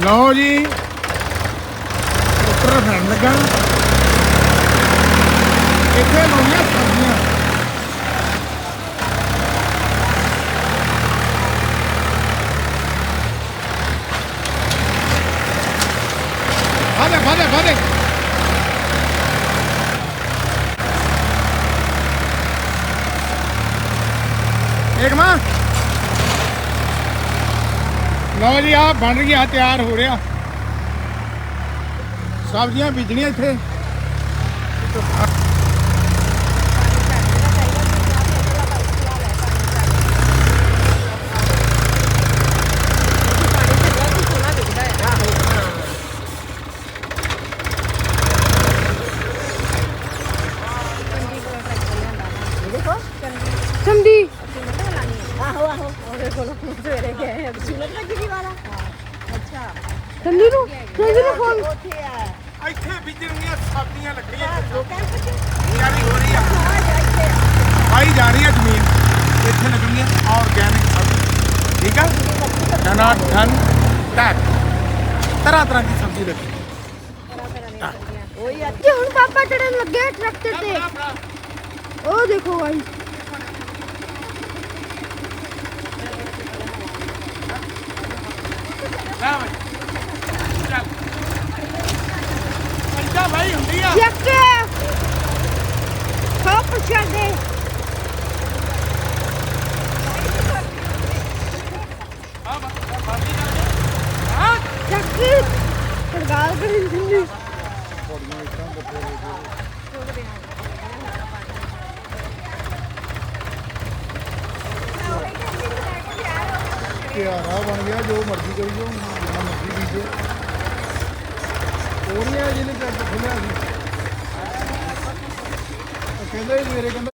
ਲਓ ਜੀ ਉੱਪਰ ਫੈਨ ਲੱਗਾ ਇੱਥੇ ਲਾਉਣੀਆਂ ਸਬਜ਼ੀਆਂ ਫਾਦੇ ਫਾਦੇ ਫਾਦੇ ਇੱਕ ਮਾਂ ਲਓ ਜੀ ਆ ਬਣ ਗਿਆ ਤਿਆਰ ਹੋ ਰਿਹਾ। ਸਬਜ਼ੀਆਂ ਬੀਜਣੀਆਂ ਇੱਥੇ। ਚੰਦੀ ਆਹੋ ਆਹੋ ਉਹਦੇ ਕੋਲ ਸਵੇਰੇ ਗਏ ਆ ਸੀਮਤ ਲੱਗੀ ਵਾਲਾ ਅੱਛਾ ਚੰਦੀ ਨੂੰ ਚੰਦੀ ਨੂੰ ਫੋਨ ਉੱਥੇ ਆ ਇੱਥੇ ਬੀਜਣੀਆਂ ਸਬਜ਼ੀਆਂ ਲੱਗਣੀਆਂ ਦੋ ਕੈਂਪ ਚ ਤਿਆਰੀ ਹੋ ਰਹੀ ਆ ਆ ਜਾ ਇੱਥੇ ਪਾਈ ਜਾ ਰਹੀ ਹੈ ਜ਼ਮੀਨ ਇੱਥੇ ਲੱਗਣੀਆਂ ਆਰਗੈਨਿਕ ਸਬਜ਼ੀ ਠੀਕ ਆ ਧਨਾ ਧਨ ਟੈਕ ਤਰ੍ਹਾਂ ਤਰ੍ਹਾਂ ਦੀ ਸਬਜ਼ੀ ਲੱਗੀ ਉਹੀ ਆ ਤੇ ਹੁਣ ਪਾਪਾ ਚੜਨ ਲੱਗੇ ਆ ਟਰੈਕਟਰ ਤੇ ਉਹ ਦੇਖੋ ਭਾਈ ਲੈ ਬਈ ਚੱਲ ਪੰਜਾ ਭਾਈ ਹੁੰਦੀ ਆ। ਚੱਕ। ਸਭ ਪੁੱਛਿਆ ਦੇ। ਆ ਬਾਦੀ ਨਾਲ ਹਾਂ। ਚੱਕ। ਪੜਗਾਲ ਕਰੀ ਦਿੰਦੀ ਤਿਆਰਾ ਬਣ ਗਿਆ ਜੋ ਮਰਜ਼ੀ ਕਰੀ ਜੋ ਜਿੰਨਾ ਮਰਜ਼ੀ ਬੀਜੋ ਉਹ ਨਹੀਂ ਆ ਜਿਹਨੇ ਚੱਕ ਖੁੱਲਿਆ ਸੀ। ਉਹ ਕਹਿੰਦਾ ਜੀ ਮੇਰੇ ਕਹਿੰਦਾ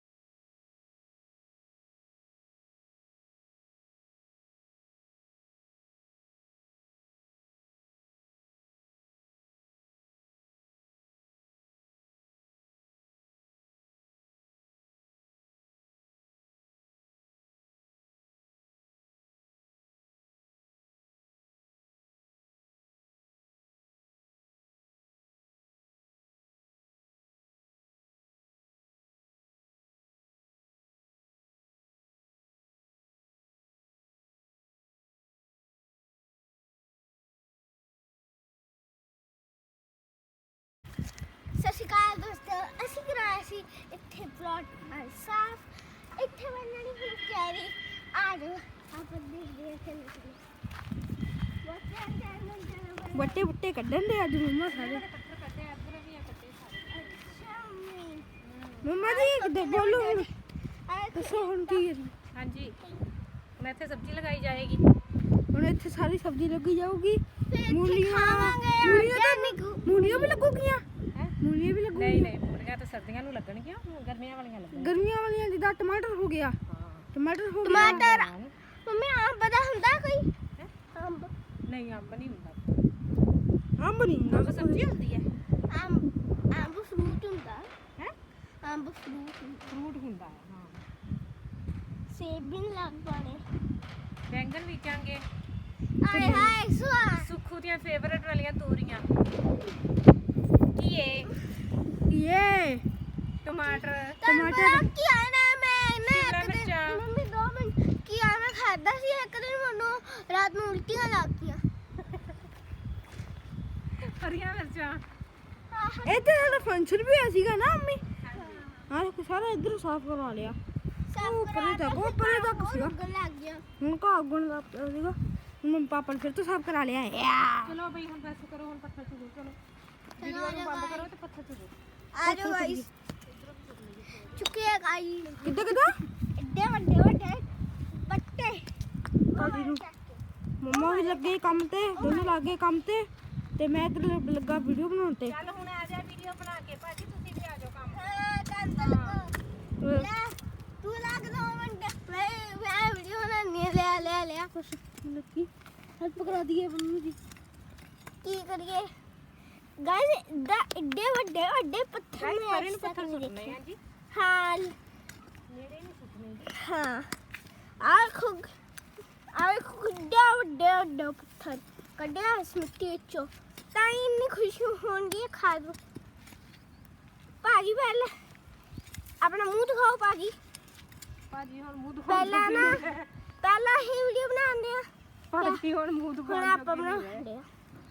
ਅਸੀਂ ਕਰਾਇਆ ਸੀ। ਇੱਥੇ ਪਲਾਟ ਸਾਫ਼। ਇੱਥੇ ਬਣਨੀ ਹੁਣ ਕੈਰੀ ਆ ਜਾਓ। ਆਪਾਂ ਦੇਖਦੇ ਹਾਂ ਚੱਲ ਚੱਲ ਬੱਟੇ ਬੁੱਟੇ ਕੱਢਣ ਦੇ ਅੱਜ ਮੰਮਾ ਸਾਰੇ। ਮੰਮਾ। ਜੀ ਕਿੱਦਾਂ ਬੋਲੋ ਹੁਣ? ਦੱਸੋ ਹੁਣ ਕੀ ਹੈ? ਹਾਂਜੀ। ਹੁਣ ਇੱਥੇ ਸਬਜ਼ੀ ਲਗਾਈ ਜਾਏਗੀ। ਹੁਣ ਇੱਥੇ ਸਾਰੀ ਸਬਜ਼ੀ ਲੱਗੀ ਜਾਊਗੀ। ਮੂਲੀਆਂ ਮੂਲੀਆਂ ਤਾਂ organic। ਮੂਲੀਆਂ ਵੀ ਲੱਗੂਗੀਆਂ। ਹੈ? ਮੂਲੀਆਂ ਵੀ ਨਹੀਂ ਲੱਗੂਗੀਆਂ। ਨਹੀਂ ਤਾਂ ਸਰਦੀਆਂ ਨੂੰ ਲੱਗਣਗੀਆਂ ਹੁਣ ਗਰਮੀਆਂ ਵਾਲੀਆਂ ਲੱਗਣਗੀਆਂ। ਗਰਮੀਆਂ ਵਾਲੀਆਂ ਜਿੱਦਾਂ ਟਮਾਟਰ ਹੋ ਗਿਆ। ਟਮਾਟਰ ਹੋ ਗਿਆ। ਟਮਾਟਰ। ਮੰਮੀ ਅੰਬ ਦਾ ਹੁੰਦਾ ਕੋਈ? ਅੰਬ। ਨਹੀਂ ਅੰਬ ਨਹੀਂ ਹੁੰਦਾ। ਅੰਬ ਨਹੀਂ ਹੁੰਦਾ। ਸਬਜ਼ੀ ਹੁੰਦੀ ਹੈ? ਫਰੂਟ ਹੁੰਦਾ। ਹੈ? ਅੰਬ ਫਰੂਟ ਫਰੂਟ ਹੁੰਦਾ ਹੈ ਹਾਂ। ਸੇਬ ਵੀ ਨੀ ਲੱਗ ਪਾਣੇ ਬੈਂਗਣ ਬੀਜਾਂਗੇ। ਆਏ ਹਾਏ ਸੁਆ। ਸੁੱਖੂ ਦੀਆਂ ਫੇਵਰਟ ਵਾਲੀਆਂ ਤੋਰੀਆਂ। ਕੀਏ ਇਹ ਟਮਾਟਰ। ਟਮਾਟਰ। ਕੀ ਆਣਾ ਮੈਂ? ਮੈਂ ਸ਼ਿਮਲਾ ਇੱਕ ਦਿਨ ਮਿਰਚਾਂ। ਮੰਮੀ ਦੋ ਮਿੰਟ। ਕੀ ਆ ਮੈਂ ਖਾਦਾ ਸੀ ਇੱਕ ਦਿਨ ਮੈਨੂੰ। ਰਾਤ ਨੂੰ ਉਲਟੀਆਂ ਲੱਗ ਗਈਆਂ ਹਰੀਆਂ ਮਿਰਚਾਂ। ਇੱਥੇ ਸਾਡਾ ਫੰਕਸ਼ਨ ਵੀ ਹੋਇਆ ਸੀਗਾ ਨਾ ਅੰਮੀ ਹਾਂ ਸਾਰਾ ਇੱਧਰ ਸਾਫ਼ ਕਰਵਾ ਲਿਆ। ਉਹ ਪਰੇ ਤੱਕ ਉਹ ਪਰੇ ਤੱਕ ਸੀਗਾ। ਲੱਗ ਗਿਆ। ਹੁਣ ਕਾ ਗੁਣ ਦਾ ਪਿਆ ਸੀਗਾ। ਹੁਣ ਮੰਮੀ ਪਾਪਾ ਨੇ ਫਿਰ ਤੋਂ ਸਾਫ਼ ਕਰਾ ਲਿਆ। ਹੈ ਚਲੋ ਬਈ ਹੁਣ ਬਸ ਕਰੋ ਹੁਣ ਪੱਥਰ ਚੁਗੋ ਚਲੋ। ਵੀਡੀਓ ਨੂੰ ਬੰਦ ਕਰੋ ਤੇ ਪੱਥਰ ਚੁਗੋ ਆ ਜਾਓ ਗਾਇਸ ਚੁੱਕੇ ਆ ਗਾਈ ਕਿੱਦਾਂ ਕਿੱਦਾਂ ਏਡੇ ਵੱਡੇ ਵੱਡੇ ਪੱਤੇ ਭਾਜੀ ਨੂੰ ਮੰਮਾ ਵੀ ਲੱਗੇ ਕੰਮ ਤੇ ਦੋਨੋਂ ਲੱਗੇ ਕੰਮ ਤੇ ਤੇ ਮੈਂ ਇੱਧਰ ਲੱਗਾ ਵੀਡੀਓ ਬਣਾਉਣ ਤੇ। ਚੱਲ ਹੁਣ ਆ ਜਾ ਵੀਡੀਓ ਬਣਾ ਕੇ ਭਾਜੀ ਤੁਸੀਂ ਵੀ ਆ ਜਾਓ ਕੰਮ। ਹਾਂ ਤਾਂ ਲੱਗੋ ਦੋ ਮਿੰਟ। ਮੈਂ ਮੈਂ ਵੀਡੀਓ ਬਣਾਉਣੀ ਹੈ ਲੈ ਲੈ ਲਿਆ ਕੁਛ ਲੱਗੀ। ਹੈਲਪ ਕਰਾ ਦਈਏ ਮੰਮੀ ਦੀ ਕੀ ਕਰੀਏ? ਗਾਇਸ ਦਾ ਏਡੇ ਵੱਡੇ ਵੱਡੇ ਪੱਥਰ ਨੂੰ ਤੱਕ ਪੱਥਰ ਦੇਖੇ ਆ ਜੀ। ਹਾਂ। ਨੇੜੇ ਨਹੀਂ ਸੁੱਟਣੇ ਹਾਂ। ਆ ਖੁਗ ਆ ਖੁੱਡਾ ਵੱਡੇ ਵੱਡੇ ਪੱਥਰ। ਕੱਢਿਆ ਇਸ ਮਿੱਟੀ ਵਿੱਚੋਂ। ਤਾਂ ਇੰਨੀ ਖੁਸ਼ੀ ਹੋਣਦੀ ਹੈ ਖਾ ਦੋ ਭਾਜੀ ਪਹਿਲਾਂ ਆਪਣਾ ਮੂੰਹ ਦਿਖਾਓ ਭਾਜੀ। ਭਾਜੀ ਹੁਣ ਮੂੰਹ ਪਹਿਲਾਂ ਨਾ ਪਹਿਲਾਂ ਹੀ ਵੀਡੀਓ ਬਣਾਉਂਦੇ ਆ। ਭਾਜੀ ਹੁਣ ਮੂੰਹ ਹੁਣ ਆਪਾਂ ਬਣਾਉਂਦੇ ਆ।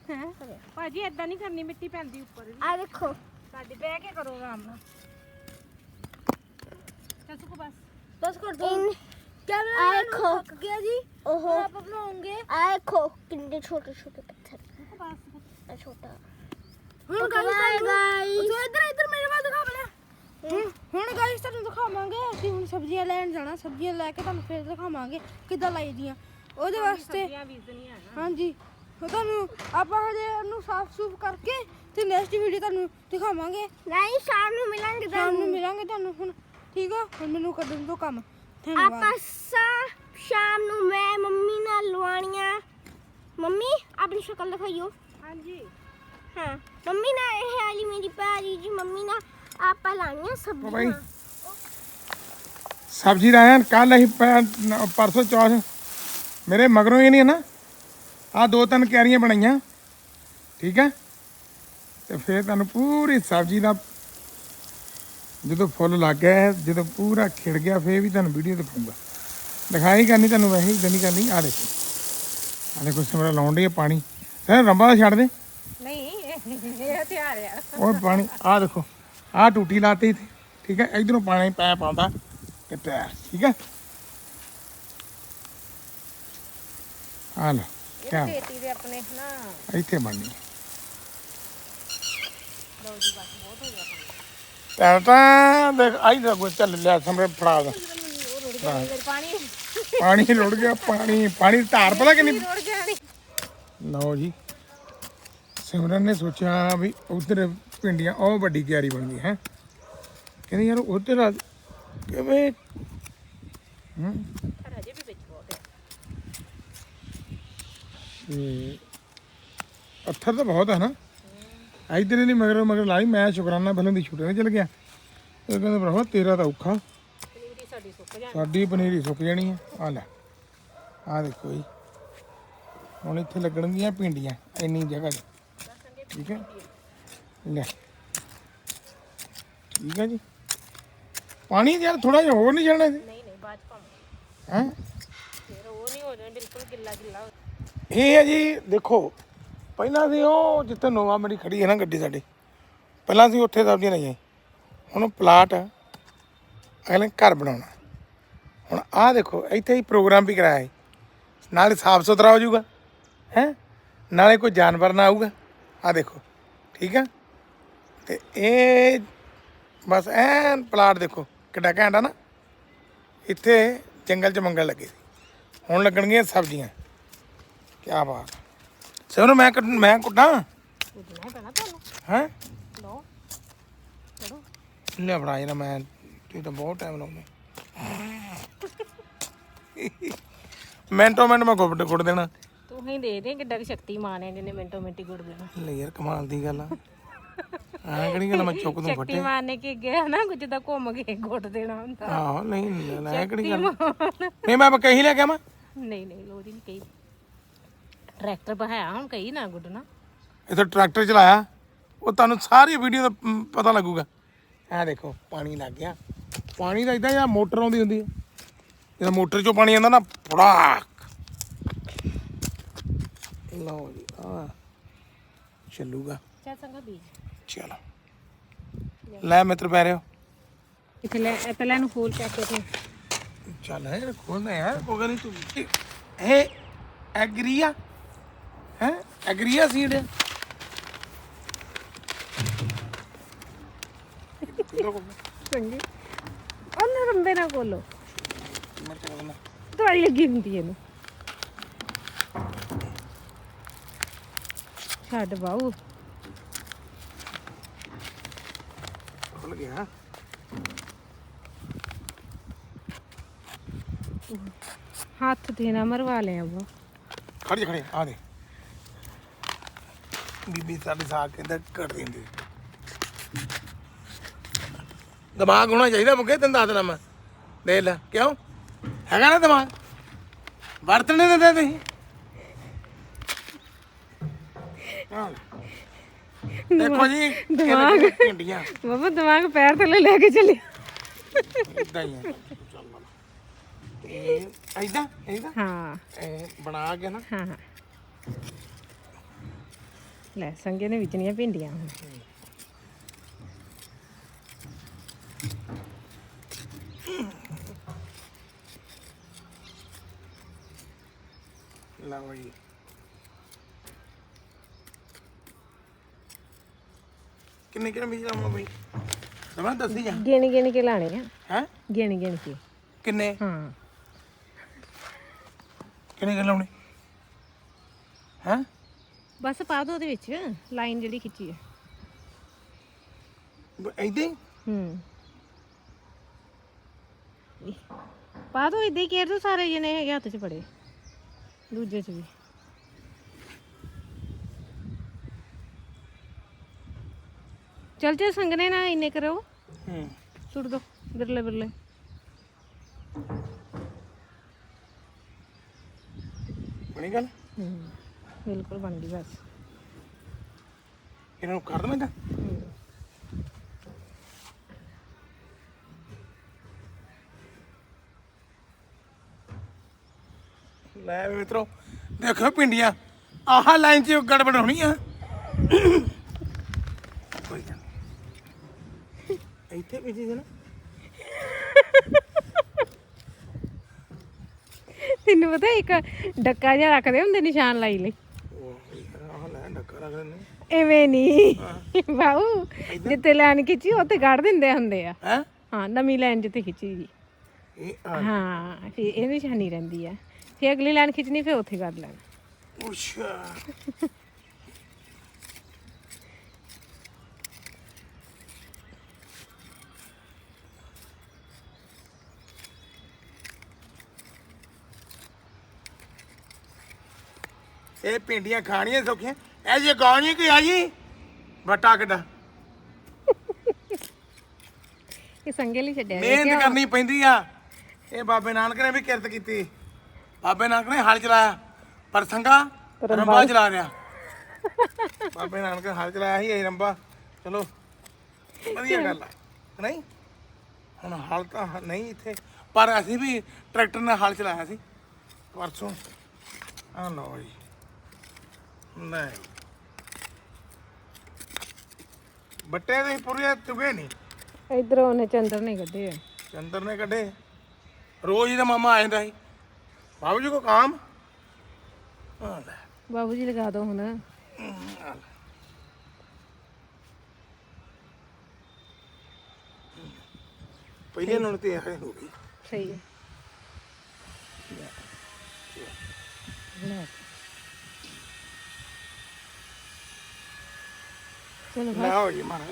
ਹੈ? ਭਾਜੀ ਏਦਾਂ ਨਹੀਂ ਕਰਨੀ ਮਿੱਟੀ ਪੈਂਦੀ ਉੱਪਰ ਆ ਦੇਖੋ। ਸਾਡੇ ਬਹਿ ਕੇ ਕਰੋ ਆਰਾਮ ਨਾਲ। ਚੱਲ ਸੁਕੋ ਬਸ। ਬਸ ਕਰ ਦੋ। ਇਨ ਕੈਮਰਾ ਆ ਦੇਖੋ। ਥੱਕ ਗਿਆ ਜੀ। ਓਹੋ। ਹੁਣ ਆਪਾਂ ਬਣਾਉਂਗੇ। ਆ ਦੇਖੋ ਕਿੰਨੇ ਛੋਟੇ ਛੋਟੇ ਪੱਥਰ। ਸੁਕੋ ਬਸ ਆ ਛੋਟਾ। ਹੁਣ Okay, ਗਾਇਸ bye, guys. ਤੂੰ ਇੱਧਰ ਇੱਧਰ ਮੇਰੇ ਵੱਲ ਦਿਖਾ ਬਣਾ। ਹੁਣ ਹੁਣ ਗਾਇਸ ਤੁਹਾਨੂੰ ਦਿਖਾਵਾਂਗੇ। ਅਸੀਂ ਹੁਣ ਸਬਜ਼ੀਆਂ ਲੈਣ ਜਾਣਾ। ਸਬਜ਼ੀਆਂ ਲੈ ਕੇ ਤੁਹਾਨੂੰ ਫਿਰ ਦਿਖਾਵਾਂਗੇ ਕਿੱਦਾਂ ਲਾਈਦੀਆਂ ਉਹਦੇ ਵਾਸਤੇ ਹਾਂਜੀ। ਤੁਹਾਨੂੰ ਆਪਾਂ ਹਜੇ ਉਹਨੂੰ ਸਾਫ਼ ਸੂਫ ਕਰਕੇ ਤੇ ਨੈਕਸਟ ਵੀਡੀਓ ਤੁਹਾਨੂੰ ਦਿਖਾਵਾਂਗੇ। ਨਹੀਂ ਸ਼ਾਮ ਨੂੰ ਮਿਲਾਂਗੇ ਸ਼ਾਮ ਨੂੰ ਤੁਹਾਨੂੰ ਮਿਲਾਂਗੇ ਤੁਹਾਨੂੰ ਹੁਣ ਠੀਕ ਆ? ਹੁਣ ਮੈਨੂੰ ਕੱਢਣ ਦੋ ਕੰਮ। ਧੰਨਵਾਦ। ਆਪਾਂ ਸਾ- ਸ਼ਾਮ ਨੂੰ ਮੈਂ ਮੰਮੀ ਨਾਲ ਲਵਾਣੀਆਂ ਮੰਮੀ ਆਪਣੀ ਸ਼ਕਲ ਦਿਖਾਈਓ। ਹਾਂਜੀ। ਹਾਂ ਮੰਮੀ ਨਾਲ ਇਹ ਵਾਲੀ ਮੇਰੀ ਭਾਜੀ ਜੀ ਮੰਮੀ ਨਾਲ ਆਪਾਂ ਲਾਣੀਆਂ ਉਹ ਬਾਈ। ਸਬਜ਼ੀਆਂ ਸਬਜ਼ੀ ਐਨ ਕੱਲ ਅਸੀਂ ਪ- ਪਰਸੋਂ ਚੌਥ ਮੇਰੇ ਮਗਰੋਂ ਹੀ ਨਹੀਂ ਨਾ? ਆ ਦੋ ਤਿੰਨ ਕਿਆਰੀਆਂ ਬਣਾਈਆਂ। ਠੀਕ ਹੈ? ਤੇ ਫਿਰ ਤੁਹਾਨੂੰ ਪੂਰੀ ਸਬਜ਼ੀ ਦਾ ਜਦੋਂ ਫੁੱਲ ਲੱਗ ਗਿਆ ਜਦੋਂ ਪੂਰਾ ਖਿੜ ਗਿਆ ਫਿਰ ਵੀ ਤੁਹਾਨੂੰ ਵੀਡੀਓ ਦਿਖਾਉਂਗਾ ਦਿਖਾਈ ਕਰਨੀ ਤੁਹਾਨੂੰ ਵੈਸੇ ਹੀ ਨਹੀਂ। ਕਰਨੀ ਆ ਦੇਖੋ। ਆ ਦੇਖੋ ਸਿਮਰਾ ਲਾਉਣ ਡਈ ਆ ਪਾਣੀ। ਹੈ ਰੰਬਾ ਦਾ ਛੱਡ ਦੇ। ਨਹੀਂ ਇਹ ਹਥਿਆਰ ਆ। ਉਹ ਪਾਣੀ ਆ ਦੇਖੋ। ਆ ਟੂਟੀ ਲਾਤੀ ਠੀਕ ਹੈ? ਇਧਰੋਂ ਪਾਣੀ ਪੈਪ ਆਉਂਦਾ ਤੇ ਪੈਰ ਠੀਕ ਹੈ? ਆ ਲਓ। ਇਹ ਕਿਆ? ਖੇਤੀ ਦੇ ਆਪਣੇ ਨਾ ਇੱਥੇ ਬਣਨੀ ਲਓ ਜੀ ਬਸ ਬਹੁਤ ਹੋ ਗਿਆ ਪਾਣੀ ਤਾਂ ਤਾਂ ਦੇਖ ਆਈ ਦਾ ਕੋਈ ਚੱਲ ਲਿਆ ਸਮਰੇ ਫੜਾ ਦਾ। ਉਹ ਰੁੜ ਗਿਆ ਮੇਰੇ ਪਾਣੀ। ਪਾਣੀ ਰੁੜ ਗਿਆ ਪਾਣੀ ਪਾਣੀ ਦੀ ਧਾਰ ਪਤਾ ਕਿੰਨੀ ਰੁੜ ਗਿਆ ਨਹੀਂ ਲਓ ਜੀ। ਸਿਮਰਨ ਨੇ ਸੋਚਿਆ ਵੀ ਉਧਰ ਪਿੰਡੀਆਂ ਉਹ ਵੱਡੀ ਕਿਆਰੀ ਬਣਦੀ ਹੈ। ਕਹਿੰਦੀ ਯਾਰ ਉਧਰ ਕਿਵੇਂ? ਹੂੰ ਪਰ ਅਜੇ ਵੀ ਵਿੱਚ ਬਹੁਤ ਹੈ ਤੇ ਪੱਥਰ ਤਾਂ ਬਹੁਤ ਹੈ ਨਾ। ਇਧਰ ਨਹੀਂ ਮਗਰ ਮਗਰ ਲਾਈ ਮੈਂ ਸ਼ੁਕਰਾਨਾ ਫਿਲਮ ਦੀ ਸ਼ੂਟਿੰਗ ਤੇ ਚਲ ਗਿਆ। ਇਹ ਕਹਿੰਦੇ ਭਰਾਵਾ ਤੇਰਾ ਤਾਂ ਔਖਾ। ਪਨੀਰੀ ਸਾਡੀ ਸੁੱਕ ਜਾਣੀ। ਸਾਡੀ ਪਨੀਰੀ ਸੁੱਕ ਜਾਣੀ ਹੈ ਆ ਲੈ। ਆ ਦੇਖੋ ਜੀ। ਹੁਣ ਇੱਥੇ ਲੱਗਣਗੀਆਂ ਪਿੰਡੀਆਂ ਇੰਨੀ ਜਗ੍ਹਾ 'ਤੇ। ਠੀਕ ਹੈ? ਲੈ। ਠੀਕ ਹੈ ਜੀ। ਪਾਣੀ ਯਾਰ ਥੋੜਾ ਜਿਹਾ ਹੋਰ ਨਹੀਂ ਜਾਣਾ ਨਹੀਂ ਨਹੀਂ ਬਾਅਦ ਚ ਪਾਵਾਂ ਹੈ? ਫਿਰ ਉਹ ਨਹੀਂ ਹੋ ਜਾਣਾ ਬਿਲਕੁਲ ਗਿੱਲਾ ਗਿੱਲਾ ਇਹ ਹੈ ਜੀ, ਦੇਖੋ, ਪਹਿਲਾਂ ਸੀ ਉਹ ਜਿੱਥੇ ਨੋਵਾ ਮੇਰੀ ਖੜੀ ਹੈ ਨਾ ਗੱਡੀ ਸਾਡੀ, ਪਹਿਲਾਂ ਸੀ ਉੱਥੇ ਸਬਜ਼ੀਆਂ ਲਾਈਆਂ ਹੁਣ ਪਲਾਟ ਅਗਲੇ ਘਰ ਬਣਾਉਣਾ। ਹੁਣ ਆਹ ਦੇਖੋ, ਇੱਥੇ ਹੀ ਪ੍ਰੋਗਰਾਮ ਵੀ ਕਰਾਇਆ ਹੈ ਨਾਲੇ ਸਾਫ਼ ਸੁਥਰਾ ਹੋ ਜਾਊਗਾ, ਹੈ? ਨਾਲੇ ਕੋਈ ਜਾਨਵਰ ਨਾ ਆਊਗਾ। ਆਹ ਦੇਖੋ, ਠੀਕ ਹੈ ਤੇ ਇਹ ਬਸ ਐਨ ਪਲਾਟ ਦੇਖੋ, ਕਿੱਡਾ ਘੈਂਟ ਆ ਨਾ। ਇੱਥੇ ਜੰਗਲ ਚ ਮੰਗਲ ਲੱਗੇ ਸੀ। ਹੁਣ ਲੱਗਣਗੀਆਂ ਸਬਜ਼ੀਆਂ। ਕੀ ਬਾਤ। ਸਰ ਮੈਂ ਕੱਢ- ਮੈਂ ਕੁੱਟਾਂ? ਕੁੱਟਣਾ ਹੀ ਪੈਣਾ ਤੁਹਾਨੂੰ। ਹੈ? ਲਓ। ਚਲੋ ਲੈ ਫੜਾ ਜਰਾ ਮੈਂ ਤੂੰ ਤਾਂ ਬਹੁਤ ਟਾਈਮ ਲਾਉਂਦੇ। ਮਿੰਟੋ ਮਿੰਟ ਮੈਂ ਗੁੱਡ ਗੁੱਡ ਦੇਣਾ। ਤੂੰ ਹੀ ਦੇ ਦੇ ਕਿੱਡਾ ਕੁ ਸ਼ਕਤੀਮਾਨ ਹੈ ਜਿਹਨੇ ਮਿੰਟੋ ਮਿੰਟੀ ਗੁੜ ਦੇਣਾ। ਲੈ ਯਾਰ ਕਮਾਲ ਦੀ ਗੱਲ ਆ। ਆ ਕਿਹੜੀ ਗੱਲ ਆ, ਮੈਂ ਚੁੱਕ ਦੂੰ ਫੱਟੇ। ਸ਼ਕਤੀਮਾਨ ਨੇ ਕੀ ਗਿਆ ਨਾ ਕੁਝ ਤਾਂ ਘੁੰਮ ਕੇ ਗੁੜ ਦੇਣਾ ਹੁੰਦਾ। ਆਹੋ ਨਹੀਂ ਲੈ ਲੈ, ਇਹ ਕਿਹੜੀ ਗੱਲ ਆ? ਨਹੀਂ ਮੈਂ ਕਹੀ ਲੈ ਕੇ ਮੈਂ ਨਹੀਂ ਨਹੀਂ ਲੋਦੀ ਨਹੀਂ ਕਹੀ। ਟਰੈਕਟਰ ਬਹਾਇਆ ਹੁਣ ਕਹੀ ਨਾ ਗੁੱਡਣਾ। ਇੱਥੇ ਟਰੈਕਟਰ ਚਲਾਇਆ ਉਹ ਤੁਹਾਨੂੰ ਸਾਰੀ ਵੀਡੀਓ ਦਾ ਪਤਾ ਲੱਗੂਗਾ। ਆ ਦੇਖੋ ਪਾਣੀ ਲੱਗ ਗਿਆ। ਪਾਣੀ ਦਾ ਇਦਾਂ ਜਾਂ ਮੋਟਰ ਆਉਂਦੀ ਹੁੰਦੀ ਹੈ ਜਦੋਂ ਮੋਟਰ ਚੋਂ ਪਾਣੀ ਆਉਂਦਾ ਨਾ ਫੜਾਕ। ਲਓ ਜੀ ਆ ਚੱਲੂਗਾ। ਚੱਲ ਸੰਗਾ ਬੀਜ। ਚਲੋ। ਲੈ ਮਿੱਤਰ ਪੈ ਰਿਓ ਇੱਥੇ ਲੈ ਇਹ ਪਹਿਲਾਂ ਇਹਨੂੰ ਫੂਲ ਚੱਕ ਕੇ ਤੇ ਚੱਲ ਹੈ ਖੋਲਦਾ ਯਾਰ ਕੋਈ ਗੱਲ ਨਹੀਂ ਤੂੰ ਇਹ ਐਗਰੀਆ ਹੈ? ਐਗਰੀਆ ਸੀਡ ਚੰਗੀ। ਉਹਨਾਂ ਰੰਬੇ ਨਾ ਕੋਲੋ ਮੈਂ ਚੱਲਦਾ ਦਵਾਈ ਲੱਗੀ ਹੁੰਦੀ ਇਹਨੂੰ। ਛੱਡ ਬਾਊ। ਖੁੱਲ ਗਿਆ। ਹੱਥ ਤੇ ਨਾ ਮਰਵਾ ਲਿਆ ਵਾ ਖੜ ਖੜੇ ਆ ਦੇ। ਬੀਬੀ ਸਾਡੀ ਸਾਗ ਕਹਿੰਦਾ ਕੱਢ ਦਿੰਦੀ। ਦਿਮਾਗ ਹੋਣਾ ਚਾਹੀਦਾ ਮੁਕੇ ਤੈਨੂੰ ਦੱਸ ਦੇਣਾ ਮੈਂ। ਦੇਖ ਲੈ ਕਿਉਂ? ਹੈਗਾ ਨਾ ਦਿਮਾਗ? ਵਰਤਣੇ ਦਿੰਦੇ ਤੁਸੀਂ। ਦੇਖੋ ਜੀ ਦਿਮਾਗ ਪਿੰਡੀਆਂ ਬਾਬਾ ਦਿਮਾਗ ਪੈਰ ਥੱਲੇ ਲੈ ਕੇ ਚੱਲਿਆ। ਇਦਾਂ ਹੀ ਆ। ਤੇ ਇਦਾਂ ਇਦਾਂ ਹਾਂ। ਇਹ ਬਣਾ ਕੇ ਨਾ। ਹਾਂ ਹਾਂ। ਲੈ ਸੰਗੇ ਨੇ ਵਿਚਣੀਆਂ ਭਿੰਡੀਆਂ ਹੁਣ। ਲਓ ਜੀ। ਕਿੰਨੇ ਕਿੰਨੇ ਬੀਜ ਲਾਵਾਂ ਬਈ? ਸਮਾਂ ਦੱਸੀ ਜਾ। ਗਿਣ ਗਿਣ ਕੇ ਲਾਣੇ ਆ। ਹੈ? ਗਿਣ ਗਿਣ ਕੇ। ਕਿੰਨੇ? ਹਾਂ। ਕਿੰਨੇ ਕਿੰਨੇ ਲਾਉਣੇ? ਹੈ? ਬਸ ਪਾ ਦੋ ਉਹਦੇ ਵਿੱਚ ਲਾਈਨ ਜਿਹੜੀ ਖਿੱਚੀ ਹੈ। ਇਦਾਂ ਹੀ? ਪਾ ਦੋ ਇਦਾਂ ਹੀ ਦੋ ਸਾਰੇ ਜਣੇ ਹੈਗੇ ਹੱਥ 'ਚ ਫੜੇ। ਦੂਜੇ 'ਚ ਵੀ। ਚਲ ਚਲ ਸੰਗਨੇ ਨਾ ਇੰਨੇ ਕਰੋ ਹੂੰ। ਸੁੱਟ ਦੋ ਬਿਰਲੇ ਬਿਰਲੇ ਬਣੀ ਗੱਲ? ਹੂੰ। ਬਿਲਕੁਲ ਬਣ ਗਈ ਬਸ। ਇਹਨਾਂ ਨੂੰ ਕਰ ਦਵਾਂ ਤਾਂ ਲੈ ਮਿੱਤਰੋ ਦੇਖੋ ਪਿੰਡੀਆਂ ਆਹ ਲਾਈਨ 'ਚ ਗੜਬੜ ਹੋਣੀ ਆ। ਕੋਈ ਗੱਲ ਨੀ। ਇੱਥੇ ਵੀ ਜੀ ਨਾ ਤੈਨੂੰ ਪਤਾ ਇੱਕ ਡੱਕਾ ਜਿਹਾ ਰੱਖਦੇ ਹੁੰਦੇ ਨਿਸ਼ਾਨ ਲਾਈ ਲਈ ਉਹ ਯਾਰ ਆਹ ਲੈ ਡੱਕਾ ਰੱਖ ਲੈਣੇ ਐਵੇਂ ਨਹੀਂ। ਬਾਊ ਜਿੱਤੇ ਲਾਈਨ ਖਿੱਚੀ ਉੱਥੇ ਕੱਢ ਦਿੰਦੇ ਹੁੰਦੇ ਆ। ਹੈ? ਹਾਂ ਨਵੀਂ ਲਾਈਨ ਜਿੱਤੇ ਖਿੱਚੀ ਜੀ। ਹਾਂ। ਫਿਰ ਇਹ ਨਿਸ਼ਾਨੀ ਰਹਿੰਦੀ ਆ। ਫਿਰ ਅਗਲੀ ਲਾਈਨ ਖਿੱਚਣੀ ਫਿਰ ਉੱਥੇ ਕੱਢ ਲੈਣਾ। ਅੱਛਾ ਇਹ ਪਿੰਡੀਆਂ ਖਾਣੀਆਂ ਸੌਖੀਆਂ? ਇਹ ਜੇ ਗਾਣੀ ਕਿ ਆ ਜੀ? ਬਟਾ ਕਿੱਡਾ? ਇਹ ਸੰਗੇ ਲਈ ਛੱਡਿਆ ਗਿਆ। ਮਿਹਨਤ ਕਰਨੀ ਪੈਂਦੀ ਆ। ਇਹ ਬਾਬੇ ਨਾਨਕ ਨੇ ਵੀ ਕਿਰਤ ਕੀਤੀ। ਬਾਬੇ ਨਾਨਕ ਨੇ ਹਲ ਚਲਾਇਆ। ਪਰ ਸੰਗਾ ਰੰਬਾ ਚਲਾ ਰਿਹਾ। ਬਾਬੇ ਨਾਨਕ ਨੇ ਹਲ ਚਲਾਇਆ ਸੀ ਇਹ ਰੰਬਾ। ਚਲੋ ਵਧੀਆ ਗੱਲ ਆ। ਨਹੀਂ? ਹੁਣ ਹਲ ਤਾਂ ਨਹੀਂ ਇੱਥੇ। ਪਰ ਅਸੀਂ ਵੀ ਟਰੈਕਟਰ ਨਾਲ ਹਲ ਚਲਾਇਆ ਸੀ। ਪਰਸੋਂ। ਆ ਲਓ ਜੀ। ਨਹੀਂ ਬੱਟੇ ਦੇ ਪੂਰੇ ਤੁਗੇ ਨਹੀਂ। ਇੱਧਰੋਂ ਉਹਨੇ ਚੰਦਰ ਨੇ ਕੱਢੇ ਆ। ਚੰਦਰ ਨੇ ਕੱਢੇ। ਰੋਜ਼ ਹੀ ਤਾਂ ਮਾਮਾ ਆ ਜਾਂਦਾ ਸੀ। ਬਾਬੂ ਜੀ ਕੋ ਕੰਮ? ਆ ਲੈ। ਬਾਬੂ ਜੀ ਲਗਾ ਦੋ ਹੁਣ। ਆ ਲੈ। ਪਹਿਲੇ ਨਾਲ ਤੇ ਇਹ ਹੋ ਗਈ। ਸਹੀ ਹੈ। ਲੈ। ਚਲੋ ਲਓ ਜੀ ਮਾਰਾ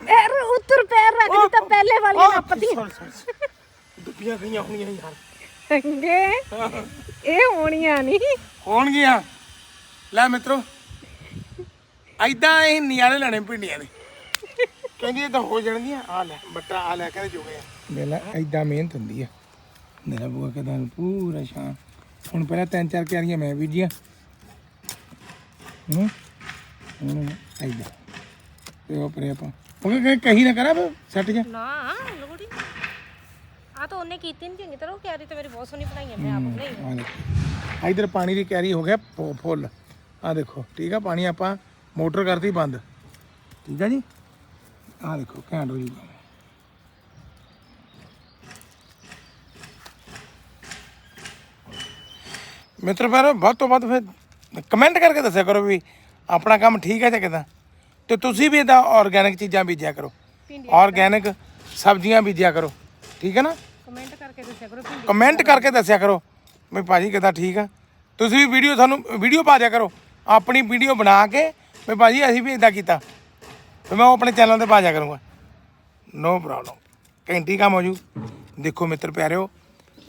ਪੈਰ ਉੱਤਰ ਪੈਰ ਰੱਖ ਦਿੱਤਾ ਪਹਿਲੇ ਵਾਲੀ ਨਾ ਪਤੀ ਦੁੱਪੀਆਂ ਗਈਆਂ ਹੋਣੀਆਂ ਯਾਰ। ਸੰਗੇ ਇਹ ਹੋਣੀਆਂ ਨਹੀਂ। ਹੋਣਗੀਆਂ। ਲੈ ਮਿੱਤਰੋ ਐਦਾਂ ਇਹ ਨਿਆਣੇ ਲੈਣੇ ਪਿੰਡੀਆਂ ਦੇ। ਕਹਿੰਦੀ ਇਹ ਤਾਂ ਹੋ ਜਾਣਗੀਆਂ। ਆ ਲੈ ਬੱਟਾ ਆ ਲੈ ਕਹਿੰਦੇ ਜੁਗੇ ਲੈ ਲੈ ਐਦਾਂ ਮਿਹਨਤ ਹੁੰਦੀ ਆ। ਮੇਰਾ ਬੂਆ ਕਦਾਂ ਪੂਰਾ ਸ਼ਾਨ। ਹੁਣ ਪਹਿਲਾਂ ਤਿੰਨ ਚਾਰ ਕਿਆਰੀਆਂ ਮੈਂ ਬੀਜੀਆਂ। ਹੂੰ? ਹੁਣ ਐਦਾਂ ਤੇ ਉਹ ਪਰੇ ਆਪਾਂ। ਉਹ ਕਹੇ ਕਹੀ ਨਾ ਕਰਾ ਸੱਟ ਜਾ ਨਾ ਲੋੜੀ। ਆ ਤਾਂ ਉਹਨੇ ਕੀਤੀ ਨਹੀਂ ਚੰਗੀ ਤਰ੍ਹਾਂ ਉਹ ਕਿਆਰੀ ਤੇ ਮੇਰੀ ਬਹੁਤ ਸੋਹਣੀ ਬਣਾਈ ਹੈ ਮੈਂ ਆਪ ਬਣਾਈ ਆ। ਦੇਖੋ। ਇਧਰ ਪਾਣੀ ਦੀ ਕੈਰੀ ਹੋ ਗਿਆ ਫੁ- ਫੁੱਲ। ਆ ਦੇਖੋ ਠੀਕ ਆ ਪਾਣੀ ਆਪਾਂ ਮੋਟਰ ਕਰਤੀ ਬੰਦ। ਠੀਕ ਆ ਜੀ? ਆ ਦੇਖੋ ਘੈਂਟ ਹੋ ਜੂਗਾ। ਮਿੱਤਰ ਪਿਆਰੋ ਵੱਧ ਤੋਂ ਵੱਧ ਫਿਰ ਕਮੈਂਟ ਕਰਕੇ ਦੱਸਿਆ ਕਰੋ ਵੀ ਆਪਣਾ ਕੰਮ ਠੀਕ ਹੈ ਜਾਂ ਕਿਦਾਂ? ਤੇ ਤੁਸੀਂ ਵੀ ਇਹਦਾ ਆਰਗੈਨਿਕ ਚੀਜ਼ਾਂ ਬੀਜਿਆ ਕਰੋ। ਆਰਗੈਨਿਕ ਸਬਜ਼ੀਆਂ ਬੀਜਿਆ ਕਰੋ। ਠੀਕ ਹੈ ਨਾ? ਕਮੈਂਟ ਕਰਕੇ ਦੱਸਿਆ ਕਰੋ ਕਮੈਂਟ ਕਰਕੇ ਦੱਸਿਆ ਕਰੋ ਵੀ ਭਾਜੀ ਕਿਦਾਂ ਠੀਕ ਆ। ਤੁਸੀਂ ਵੀ ਵੀਡੀਓ ਸਾਨੂੰ ਵੀਡੀਓ ਪਾ ਦਿਆ ਕਰੋ। ਆਪਣੀ ਵੀਡੀਓ ਬਣਾ ਕੇ ਵੀ ਭਾਜੀ ਅਸੀਂ ਵੀ ਇਦਾਂ ਕੀਤਾ। ਤੇ ਮੈਂ ਉਹ ਆਪਣੇ ਚੈਨਲ ਤੇ ਪਾ ਦਿਆ ਕਰੂੰਗਾ। ਨੋ ਪ੍ਰੋਬਲਮ ਘੰਟੀ ਕੰਮ ਹੋ ਜੂ। ਦੇਖੋ ਮਿੱਤਰ ਪਿਆਰਿਓ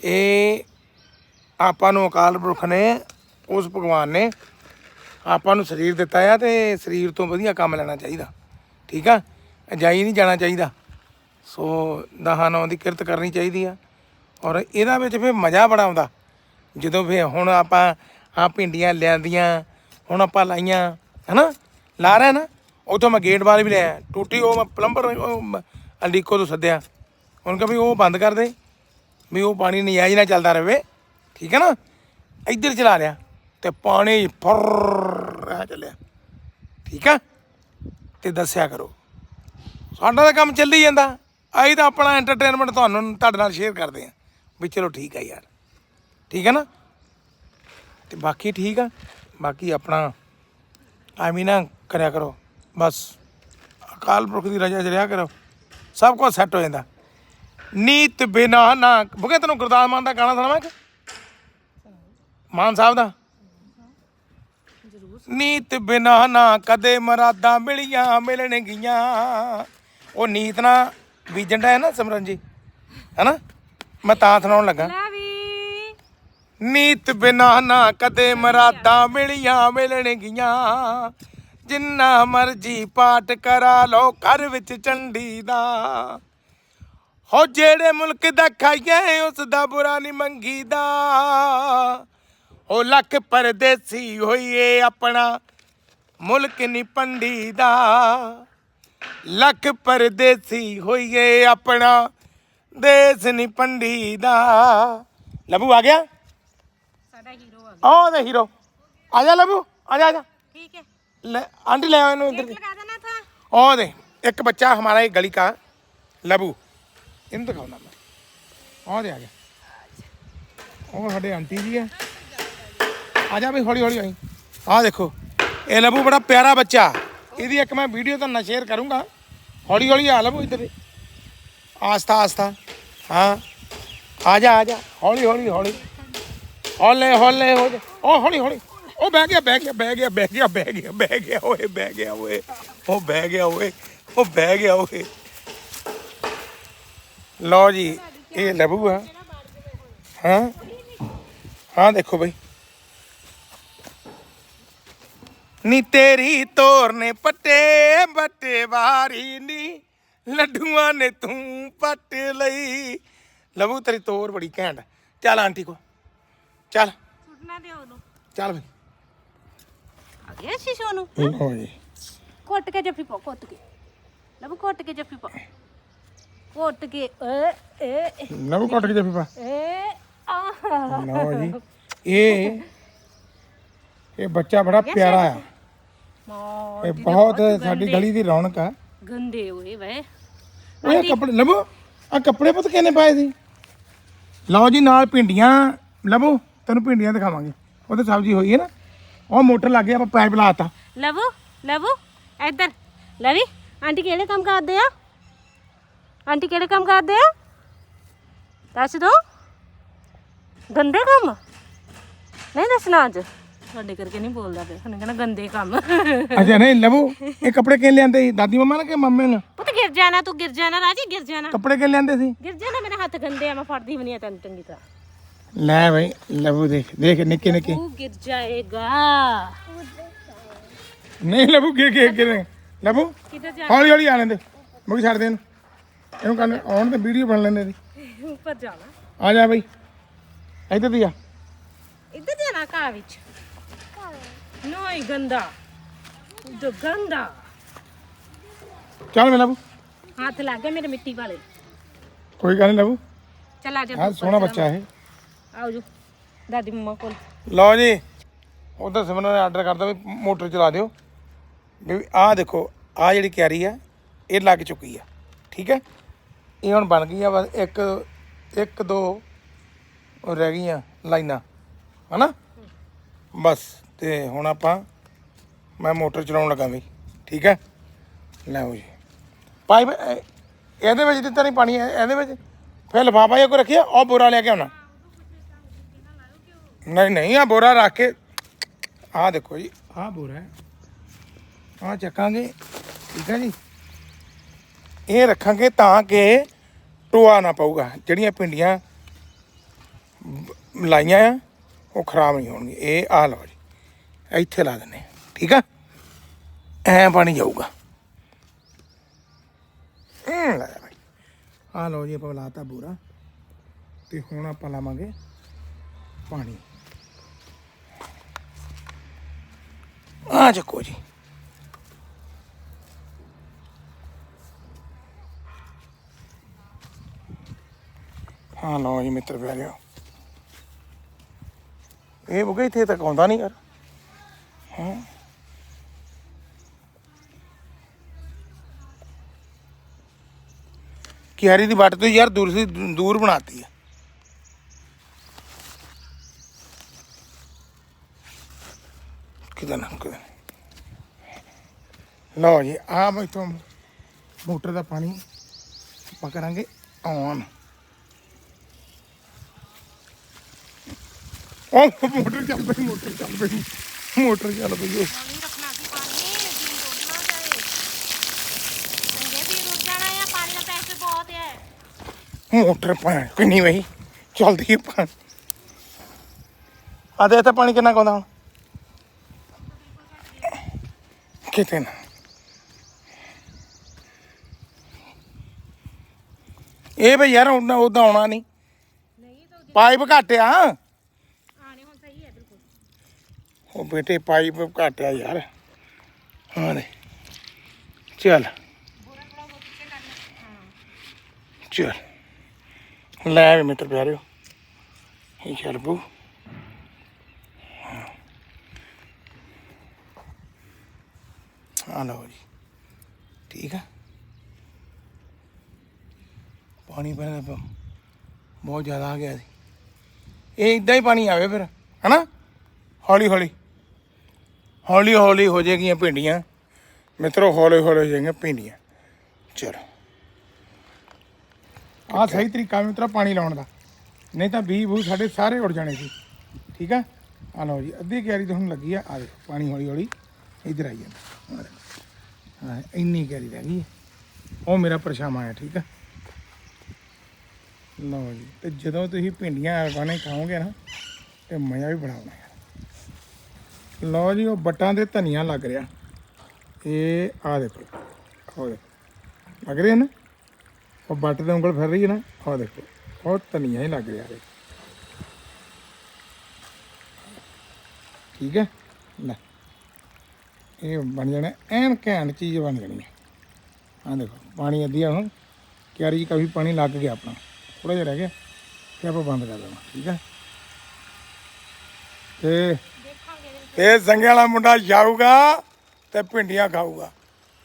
ਇਹ ਆਪਾਂ ਨੂੰ ਅਕਾਲ ਪੁਰਖ ਨੇ ਉਸ ਭਗਵਾਨ ਨੇ ਆਪਾਂ ਨੂੰ ਸਰੀਰ ਦਿੱਤਾ ਆ ਤੇ ਸਰੀਰ ਤੋਂ ਵਧੀਆ ਕੰਮ ਲੈਣਾ ਚਾਹੀਦਾ। ਠੀਕ ਆ? ਜਾਈ ਨਹੀਂ ਜਾਣਾ ਚਾਹੀਦਾ। ਸੋ ਦਹਾਂ ਨੌਂ ਦੀ ਕਿਰਤ ਕਰਨੀ ਚਾਹੀਦੀ ਆ। ਔਰ ਇਹਦਾ ਵਿੱਚ ਫਿਰ ਮਜ਼ਾ ਬੜਾ ਆਉਂਦਾ। ਜਦੋਂ ਫਿਰ ਹੁਣ ਆਪਾਂ ਆ ਭਿੰਡੀਆਂ ਲਿਆਂਦੀਆਂ, ਹੁਣ ਆਪਾਂ ਲਾਈਆਂ, ਹਨਾ? ਲਾ ਰਿਹਾ ਨਾ? ਉਥੋਂ ਮੈਂ ਗੇਟ ਵਾਲ ਵੀ ਲਿਆ ਟੂਟੀ ਉਹ ਮੈਂ ਪਲੰਬਰ ਅੰਡੀਕੋ ਤੋਂ ਸੱਦਿਆ। ਹੁਣ ਕਿ ਵੀ ਉਹ ਬੰਦ ਕਰ ਦੇ। ਵੀ ਉਹ ਪਾਣੀ ਨਜਾਇਜ਼ ਨਾ ਚੱਲਦਾ ਰਹੇ ਠੀਕ ਹੈ ਨਾ? ਇੱਧਰ ਚਲਾ ਲਿਆ। ਤੇ ਪਾਣੀ ਫਰ ਆ ਚੱਲਿਆ। ਠੀਕ ਆ? ਤੇ ਦੱਸਿਆ ਕਰੋ। ਸਾਡਾ ਤਾਂ ਕੰਮ ਚੱਲੀ ਜਾਂਦਾ। ਅਸੀਂ ਤਾਂ ਆਪਣਾ ਐਂਟਰਟੇਨਮੈਂਟ ਤੁਹਾਨੂੰ, ਤੁਹਾਡੇ ਨਾਲ ਸ਼ੇਅਰ ਕਰਦੇ ਆ ਵੀ ਚਲੋ ਠੀਕ ਆ ਯਾਰ। ਠੀਕ ਹੈ ਨਾ? ਤੇ ਬਾਕੀ ਠੀਕ ਆ। ਬਾਕੀ ਆਪਣਾ ਐਵੇਂ ਨਾ ਕਰਿਆ ਕਰੋ। ਬਸ। ਅਕਾਲ ਪੁਰਖ ਦੀ ਰਜਾ 'ਚ ਰਿਹਾ ਕਰੋ। ਸਭ ਕੁਝ ਸੈੱਟ ਹੋ ਜਾਂਦਾ। ਨੀਤ ਬਿਨਾ ਨਾ ਬੁਗੇ ਤੈਨੂੰ ਗੁਰਦਾਸ ਮਾਨ ਦਾ ਗਾਣਾ ਸੁਣਾਵਾਂ ਇੱਕ? ਮਾਨ ਸਾਹਿਬ ਦਾ? ਨੀਤ ਬਿਨਾ ਨਾ ਕਦੇ ਮਰਾਦਾਂ ਮਿਲੀਆਂ ਮਿਲਣਗੀਆਂ। ਉਹ ਨੀਤ ਨਾ ਬੀਜਣ ਦਾ ਹੈ ਨਾ ਸਿਮਰਨ ਜੀ। ਹੈਨਾ? ਮੈਂ ਤਾਂ ਸੁਣਾਉਣ ਲੱਗਾ। ਨੀਤ ਬਿਨਾ ਨਾ ਕਦੇ ਮਰਾਦਾਂ ਮਿਲੀਆਂ ਮਿਲਣਗੀਆਂ। ਜਿੰਨਾ ਮਰਜ਼ੀ ਪਾਠ ਕਰਾ ਲੋ ਘਰ ਵਿੱਚ ਚੰਡੀ ਦਾ। ਹੋ ਜਿਹੜੇ ਮੁਲਕ ਦਾ ਖਾਈਏ ਉਸ ਦਾ ਬੁਰਾ ਨਹੀਂ ਮੰਗੀਦਾ। ਹੋ ਲੱਖ ਪਰਦੇਸੀ ਹੋਈਏ ਆਪਣਾ ਮੁਲਕ ਨਹੀਂ ਪੰਡੀ ਦਾ ਲੱਖ ਪਰਦੇਸੀ ਹੋਈਏ ਆਪਣਾ ਦੇਸ ਨਹੀਂ ਪੰਡੀ ਦਾ ਲਬੂ ਆ ਗਿਆ ਸਾਡਾ ਹੀਰੋ ਆ ਉਹ ਦੇ ਹੀਰੋ ਆ ਜਾ ਲਬੂ ਆ ਜਾ ਆ ਜਾ ਠੀਕ ਹੈ ਲੈ ਆਂਟੀ ਲੈ ਆਓ ਇਹਨੂੰ ਇੱਧਰ ਦੀ ਲਗਾ ਦੇਣਾ ਥਾ ਉਹ ਦੇ ਇੱਕ ਬੱਚਾ हमारा एक गली का लबू ਇਹਨੂੰ ਦਿਖਾਉਣਾ ਮੈਂ ਉਹ ਦੇ ਆ ਗਿਆ ਉਹ ਸਾਡੇ ਆਂਟੀ ਜੀ ਹੈ ਆ ਜਾ ਵੀ ਹੌਲੀ ਹੌਲੀ ਆਈ। ਆਹ ਦੇਖੋ, ਇਹ ਲਬੂ ਬੜਾ ਪਿਆਰਾ ਬੱਚਾ। ਇਹਦੀ ਇੱਕ ਮੈਂ ਵੀਡੀਓ ਤੁਹਾਨੂੰ ਸ਼ੇਅਰ ਕਰੂੰਗਾ। ਹੌਲੀ ਹੌਲੀ ਆ ਲਬੂ ਇੱਧਰ। ਦੀ। ਆਸਤਾ ਆਸਤਾ। ਹਾਂ। ਆ ਜਾ ਆ ਜਾ। ਹੌਲੀ ਹੌਲੀ ਹੌਲੀ। ਹੌਲੇ ਹੌਲੇ ਹੋ ਜਾ ਉਹ ਹੌਲੀ ਹੌਲੀ ਉਹ ਬਹਿ ਗਿਆ ਬਹਿ ਗਿਆ ਬਹਿ ਗਿਆ ਬਹਿ ਗਿਆ ਬਹਿ ਗਿਆ ਬਹਿ ਗਿਆ ਓਏ, ਬਹਿ ਗਿਆ ਓਏ। ਉਹ ਬਹਿ ਗਿਆ ਓਏ। ਉਹ ਬਹਿ ਗਿਆ ਓਏ। ਲਓ ਜੀ, ਇਹ ਲਬੂ ਆ। ਹਾਂ। ਹਾਂ, ਦੇਖੋ ਬਈ। ਨੀ ਤੇਰੀ ਤੋਰ ਨੇ ਪੱਟੇ ਬੱਟੇ ਵਾਰੀ ਨੀ। ਲੱਡੂਆਂ ਨੇ ਤੂੰ ਪੱਟ ਲਈ। ਲਬੂ ਤੇਰੀ ਤੋਰ ਬੜੀ ਘੈਂਟ ਚੱਲ ਆਂਟੀ ਕੋ ਚੱਲ। ਸੁੱਟਣਾ ਦੇ ਉਹਨੂੰ। ਚੱਲ ਬਈ। ਆ ਗਿਆ ਸ਼ੀਸ਼ੋ ਨੂੰ ਲਓ ਜੀ ਕੁੱਟ ਕੇ ਜੱਫੀ ਪਾ ਕੁੱਟ ਕੇ। ਲਬ ਕੁੱਟ ਕੇ ਜੱਫੀ ਪਾ। ਕੁੱਟ ਕੇ ਏ ਏ। ਲਬੂ ਕੱਟ ਕੇ ਜੱਫੀ ਪਾ। ਏ ਆਹ ਲਓ ਜੀ। ਇਹ ਇਹ ਬੱਚਾ ਬੜਾ ਪਿਆਰਾ ਆ। ਮਾਂ ਇਹ ਬਹੁਤ ਸਾਡੀ ਗਲੀ ਦੀ ਰੌਣਕ ਆ। ਗੰਦੇ ਹੋਏ ਵੇ। ਓਏ ਕੱਪੜੇ ਲਬੋ ਆ ਕੱਪੜੇ ਪੁੱਤ ਕਿਹਨੇ ਪਾਏ ਸੀ? ਲਓ ਜੀ ਨਾਲ ਭਿੰਡੀਆਂ। ਲਬੋ ਤੈਨੂੰ ਭਿੰਡੀਆਂ ਦਿਖਾਵਾਂਗੇ। ਉਹਦੇ ਸਬਜ਼ੀ ਹੋਈ ਹੈ ਨਾ। ਉਹ ਮੋਟਰ ਲੱਗ ਗਿਆ ਆਪਾਂ ਪਾਈਪ ਲਾਤਾ। ਲਵੋ ਲਵੋ ਇੱਧਰ। ਲਵੀ ਆਂਟੀ ਕਿਹੜੇ ਕੰਮ ਕਰਦੇ ਆ? ਆਂਟੀ ਕਿਹੜੇ ਕੰਮ ਕਰਦੇ ਆ? ਦੱਸ ਦੋ। ਗੰਦੇ ਕੰਮ? ਨਹੀਂ ਦੱਸਣਾ ਅੱਜ। ਤੁਹਾਡੇ ਕਰਕੇ ਨਹੀਂ ਬੋਲਦਾ ਪਿਆ। ਉਹਨੇ ਕਹਿੰਦਾ ਗੰਦੇ ਕੰਮ। ਅੱਛਾ ਨਹੀਂ ਲਬੋ ਇਹ ਕੱਪੜੇ ਕਿਹਨੇ ਲਿਆਂਦੇ? ਸੀ ਦਾਦੀ ਮੰਮਾ ਨੇ ਕਿ ਮੰਮੇ ਨੇ? ਪੁੱਤ ਗਿਰ ਜਾਣਾ ਤੂੰ ਗਿਰ ਜਾਣਾ ਰਾਜੀ ਗਿਰ ਜਾਣਾ। ਕੱਪੜੇ ਕਿਹਨੇ ਲਿਆਂਦੇ ਸੀ? ਗਿਰ ਜਾਣਾ ਮੇਰੇ ਹੱਥ ਗੰਦੇ ਆ ਮੈਂ ਫੜਦੀ ਵੀ ਨਹੀਂ ਆ ਤੈਨੂੰ ਚੰਗੀ ਤਰ੍ਹਾਂ। ਲੈ ਬਈ ਲਬੂ ਦੇਖ ਦੇਖ ਨਿੱਕੇ ਨਿੱਕੇ। ਤੂੰ ਗਿਰ ਜਾਏਗਾ। ਨਹੀਂ ਲਬੂ ਗਿਰ ਗਿਰ ਗਿਰ ਲਬੂ ਕਿੱਧਰ ਜਾ ਹੌਲੀ ਹੌਲੀ ਆ ਲੈਂਦੇ। ਮੁੜੀ ਛੱਡ ਦੇ ਇਹਨੂੰ। ਇਹਨੂੰ ਕੰਨ ਆਉਣ ਤੇ ਵੀਡੀਓ ਬਣ ਲੈਂਦੇ ਦੀ ਉੱਪਰ ਜਾਣਾ। ਆ ਜਾ ਬਈ। ਇੱਧਰ ਦੀ ਆ। ਇੱਧਰ ਜਾਣਾ ਘਾਹ ਵਿੱਚ। ਨੋਈ ਗੰਦਾ। ਜੋ ਗੰਦਾ। ਚੱਲ ਮੈਂ ਲਬੂ ਹੱਥ ਲੱਗ ਗਏ ਮੇਰੇ ਮਿੱਟੀ ਵਾਲੇ। ਕੋਈ ਗੱਲ ਨਹੀਂ ਲਬੂ ਚੱਲ ਆ ਜਾ ਹਾਂ ਸੋਹਣਾ ਬੱਚਾ ਇਹ। ਆਓ ਜੋ ਦਾਦੀ ਮੰਮਾ ਕੋਲ। ਲਓ ਜੀ ਉਧਰ ਸਿਮਰਨ ਨੇ ਆਰਡਰ ਕਰਦਾ ਵੀ ਮੋਟਰ ਚਲਾ ਦਿਓ। ਵੀ ਆਹ ਦੇਖੋ ਆਹ ਜਿਹੜੀ ਕਿਆਰੀ ਆ ਇਹ ਲੱਗ ਚੁੱਕੀ ਆ ਠੀਕ ਹੈ? ਇਹ ਹੁਣ ਬਣ ਗਈ ਆ ਬਸ ਇੱਕ ਇੱਕ ਦੋ ਉਹ ਰਹਿ ਗਈਆਂ ਲਾਈਨਾਂ ਹਨਾ? ਬਸ। ਤੇ ਹੁਣ ਆਪਾਂ ਮੈਂ ਮੋਟਰ ਚਲਾਉਣ ਲੱਗਾ ਬਈ ਠੀਕ ਹੈ? ਲਓ ਜੀ। ਪਾਈਪ ਇਹ- ਇਹਦੇ ਵਿੱਚ ਦਿੱਤਾ ਨਹੀਂ ਪਾਣੀ ਇਹ- ਇਹਦੇ ਵਿੱਚ? ਫਿਰ ਲਿਫਾਫਾ ਜਿਹਾ ਕੋਈ ਰੱਖਿਆ? ਉਹ ਬੋਰਾ ਲੈ ਕੇ ਆਉਣਾ। ਨਹੀਂ ਨਹੀਂ ਆ ਬੋਰਾ ਰੱਖ ਕੇ ਆਹ ਦੇਖੋ ਜੀ। ਆਹ ਬੋਰਾ ਹੈ। ਆਹ ਚੱਕਾਂਗੇ ਠੀਕ ਹੈ ਜੀ? ਇਹ ਰੱਖਾਂਗੇ ਤਾਂ ਕਿ ਟੋਆ ਨਾ ਪਊਗਾ। ਜਿਹੜੀਆਂ ਪਿੰਡੀਆਂ ਲਾਈਆਂ ਆ ਉਹ ਖਰਾਬ ਨਹੀਂ ਹੋਣਗੀਆਂ। ਇਹ ਆਹ ਲਓ ਜੀ। ਇੱਥੇ ਲਾ ਦਿੰਨੇ ਠੀਕ ਆ? ਐ ਪਾਣੀ ਜਾਊਗਾ। ਹਮ, ਲੈ ਭਾਈ ਲਓ ਜੀ ਆਪਾਂ ਲਾਤਾ ਬੋਰਾ। ਤੇ ਹੁਣ ਆਪਾਂ ਲਾਵਾਂਗੇ ਪਾਣੀ। ਆ ਚੱਕੋ ਜੀ। ਹਾਂ ਲਓ ਜੀ ਮਿੱਤਰ ਪਿਆਰਿਓ। ਇਹ ਬੁਗੇ ਇੱਥੇ ਤੱਕ ਆਉਂਦਾ ਨਹੀਂ ਯਾਰ। ਹਾਂ ਕਿਆਰੀ ਦੀ ਵੱਟ ਤੋਂ ਯਾਰ ਦੂਰ ਸੀ, ਦੂਰ ਬਣਾਤੀ ਹੈ ਕਿਦਾਂ ਨਾ ਕਿਦਾਂ ਲਓ ਜੀ ਆ ਮੈਂ ਤੋਂ ਮੋਟਰ ਦਾ ਪਾਣੀ ਆਪਾਂ ਕਰਾਂਗੇ ਔਨ ਉਹ ਮੋਟਰ ਚੱਲ ਪਈ, ਮੋਟਰ ਚੱਲ ਪਈ। ਮੋਟਰ ਚੱਲ ਪਈ ਓਏ। ਪਾਣੀ ਰੱਖਣਾ ਸੀ ਪਾਣੀ ਜੀ ਰੋਣਾ ਜਾਏ। ਚੰਗੇ ਵੀ ਰੁੱਟ ਜਾਣਾ ਆ ਪਾਣੀ ਦਾ ਪੈਸੇ ਬਹੁਤ ਹੈ ਮੋਟਰ ਪਾਣੀ ਕਿੰਨੀ ਵਈ ਚੱਲਦੀ ਪਾਣੀ। ਆ ਦੇ ਤਾਂ ਪਾਣੀ ਕਿੰਨਾ ਕੁ ਆਉਂਦਾ ਹੁਣ? ਕਿਤੇ ਨਾ। ਇਹ ਬਈ ਯਾਰ ਉਹਨਾਂ ਉਦਾਂ ਆਉਣਾ ਨਹੀਂ। ਪਾਈਪ ਘੱਟ ਆ। ਆਣੇ ਹੁਣ ਸਹੀ ਹੈ ਬਿਲਕੁਲ ਉਹ ਬੇਟੇ ਪਾਈਪ ਘੱਟ ਆ ਯਾਰ। ਹਾਂ ਦੇ ਚੱਲ। ਚਲ। ਲੈ ਵੀ ਮਿੱਤਰ ਪਿਆਰਿਓ। ਇਹ ਚੱਲ ਬੂ ਹਾਂ। ਲਓ ਜੀ। ਠੀਕ ਆ। ਪਾਣੀ ਪਹਿਲਾਂ ਬਹੁਤ ਜ਼ਿਆਦਾ ਆ ਗਿਆ ਸੀ। ਇਹ ਇਦਾਂ ਹੀ ਪਾਣੀ ਆਵੇ ਫਿਰ, ਹਨਾ? ਹੌਲੀ ਹੌਲੀ ਹੌਲੀ ਹੌਲੀ ਹੋ ਜਾਏਗੀਆਂ ਭਿੰਡੀਆਂ। ਮਿੱਤਰੋ, ਹੌਲੀ ਹੌਲੀ ਹੋ ਜਾਏਗੀਆਂ ਭਿੰਡੀਆਂ। ਚਲੋ। ਆਹ ਸਹੀ ਤਰੀਕਾ ਮਿੱਤਰੋ, ਪਾਣੀ ਲਾਉਣ ਦਾ। ਨਹੀਂ ਤਾਂ ਬੀ ਬੂ ਸਾਡੇ ਸਾਰੇ ਉੜ ਜਾਣੇ ਸੀ। ਠੀਕ ਆ? ਆ ਲਓ ਜੀ, ਅੱਧੀ ਕਿਆਰੀ ਤਾਂ ਹੁਣ ਲੱਗੀ ਆ। ਆ ਦੇਖੋ, ਪਾਣੀ ਹੌਲੀ ਹੌਲੀ ਇੱਧਰ ਆਈ ਜਾਂਦਾ। ਹਾਂ ਇੰਨੀ ਕਿਆਰੀ ਰਹਿ ਗਈ ਉਹ ਮੇਰਾ ਪਰਛਾਵਾਂ ਆ ਠੀਕ ਆ? ਲਓ ਜੀ, ਤੇ ਜਦੋਂ ਤੁਸੀਂ ਭਿੰਡੀਆਂ ਵਾਣੇ ਖਾਓਗੇ ਨਾ, ਤੇ ਮਜ਼ਾ ਵੀ ਬੜਾ ਆਉਣਾ ਲਓ ਜੀ, ਉਹ ਬੱਟਾਂ ਦੇ ਧਨੀਆ ਲੱਗ ਰਿਹਾ। ਇਹ ਆ ਦੇਖੋ, ਆਹ ਦੇਖੋ। ਲੱਗ ਰਿਹਾ ਨਾ? ਉਹ ਬੱਟ ਤੇ ਉਂਗਲ ਫਿਰ ਰਹੀ ਹੈ ਨਾ? ਆਹ ਦੇਖੋ, ਉਹ ਧਨੀਆ ਹੀ ਲੱਗ ਰਿਹਾ ਹੈ ਠੀਕ ਹੈ? ਲੈ, ਇਹ ਬਣ ਜਾਣਾ, ਐਨ ਘੈਂਟ ਚੀਜ਼ ਬਣ ਜਾਣੀ ਹੈ। ਆ ਦੇਖੋ, ਪਾਣੀ ਅੱਧੀ ਆ ਹੁਣ। ਕਿਆਰੀ 'ਚ ਕਾਫੀ ਪਾਣੀ ਲੱਗ ਗਿਆ ਆਪਣਾ। ਥੋੜਾ ਜਿਹਾ ਰਹਿ ਗਿਆ, ਤੇ ਆਪਾਂ ਬੰਦ ਕਰ ਦੇਣਾ ਠੀਕ ਹੈ? ਤੇ ਇਹ ਸੰਗੇ ਵਾਲਾ ਮੁੰਡਾ ਜਾਊਗਾ ਤੇ ਭਿੰਡੀਆਂ ਖਾਊਗਾ।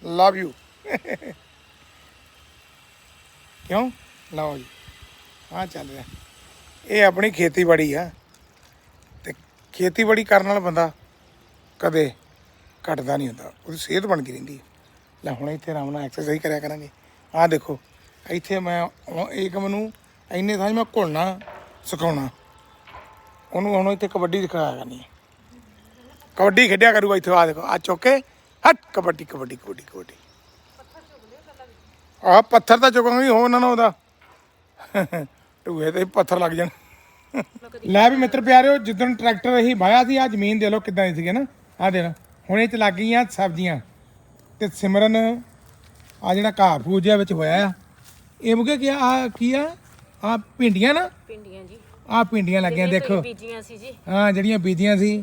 ਲਵ ਯੂ ਕਿਉਂ? ਲਓ ਜੀ। ਆ ਚੱਲ ਰਿਹਾ। ਇਹ ਆਪਣੀ ਖੇਤੀਬਾੜੀ ਆ। ਤੇ ਖੇਤੀਬਾੜੀ ਕਰਨ ਨਾਲ ਬੰਦਾ ਕਦੇ ਘਟਦਾ ਨਹੀਂ ਹੁੰਦਾ। ਉਹਦੀ ਸਿਹਤ ਬਣ ਕੇ ਰਹਿੰਦੀ। ਲੈ ਹੁਣ ਇੱਥੇ ਆਰਾਮ ਨਾਲ ਐਕਸਰਸਾਈਜ਼ ਕਰਿਆ ਕਰਾਂਗੇ। ਆਹ ਦੇਖੋ, ਇੱਥੇ ਮੈਂ ਇੱਕ ਮੈਨੂੰ ਇੰਨੇ ਥਾਂ 'ਚ ਮੈਂ ਘੁਲਣਾ ਸਿਖਾਉਣਾ ਉਹਨੂੰ ਹੁਣ ਇੱਥੇ ਕਬੱਡੀ ਦਿਖਾਇਆ ਕਰਨੀ ਕਬੱਡੀ ਖੇਡਿਆ ਕਰੂਗਾ ਇੱਥੇ ਆ ਦੇਖੋ ਆ ਚੁੱਕੇ ਹਟ ਕਬੱਡੀ ਕਬੱਡੀ ਕਬੱਡੀ ਕਬੱਡੀ। ਆ ਪੱਥਰ ਤਾਂ ਚੁੱਕਾਂਗੇ ਹੋ ਉਹਨਾਂ ਨੂੰ ਉਹਦਾ। ਟੂਏ ਤੇ ਪੱਥਰ ਲੱਗ ਜਾਣ। ਲੈ ਵੀ ਮਿੱਤਰ ਪਿਆਰਿਓ ਜਿੱਦਣ ਟਰੈਕਟਰ ਅਸੀਂ ਵਾਇਆ ਸੀ ਆ ਜ਼ਮੀਨ ਦੇ ਲੋ ਕਿਦਾਂ ਦੀ ਸੀਗੀ ਨਾ? ਆ ਦੇ ਹੁਣ ਇਹ ਚ ਲੱਗ ਗਈਆਂ ਸਬਜ਼ੀਆਂ ਤੇ ਸਿਮਰਨ ਆ ਜਿਹੜਾ ਘਾਹ ਫੂਸ ਜਿਹਾ ਵਿੱਚ ਹੋਇਆ ਆ। ਇਹ ਮੁਕੇ ਕੀ ਆ? ਕੀ ਆ? ਆ ਭਿੰਡੀਆਂ ਨਾ? ਪਿੰਡੀਆਂ ਜੀ। ਆ ਭਿੰਡੀਆਂ ਲੱਗੀਆਂ ਦੇਖੋ। ਬੀਜੀਆਂ ਸੀ ਜੀ। ਹਾਂ ਜਿਹੜੀਆਂ ਬੀਜੀਆਂ ਸੀ।